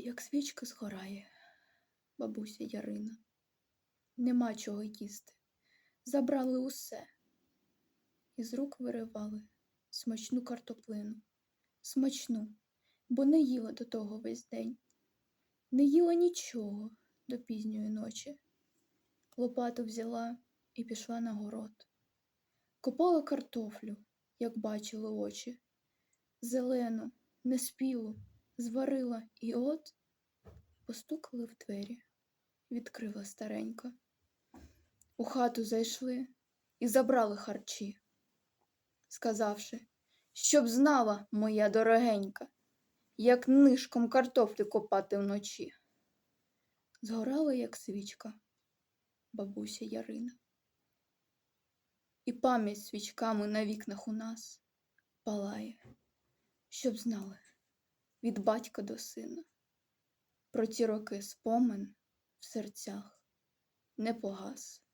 як свічка згорає, бабуся Ярина. Нема чого їсти. Забрали усе. Із рук виривали смачну картоплину. Смачну, бо не їла до того весь день. Не їла нічого до пізньої ночі. Лопату взяла і пішла на город. Копала картофлю, як бачили очі. Зелену, неспілу, зварила і от постукали в двері. Відкрила старенька. У хату зайшли і забрали харчі, сказавши, щоб знала, моя дорогенька, як нишком картофлю копати вночі. Згорала, як свічка, бабуся Ярина. І пам'ять свічками на вікнах у нас палає, щоб знали від батька до сина. Про ті роки спомин в серцях не погас.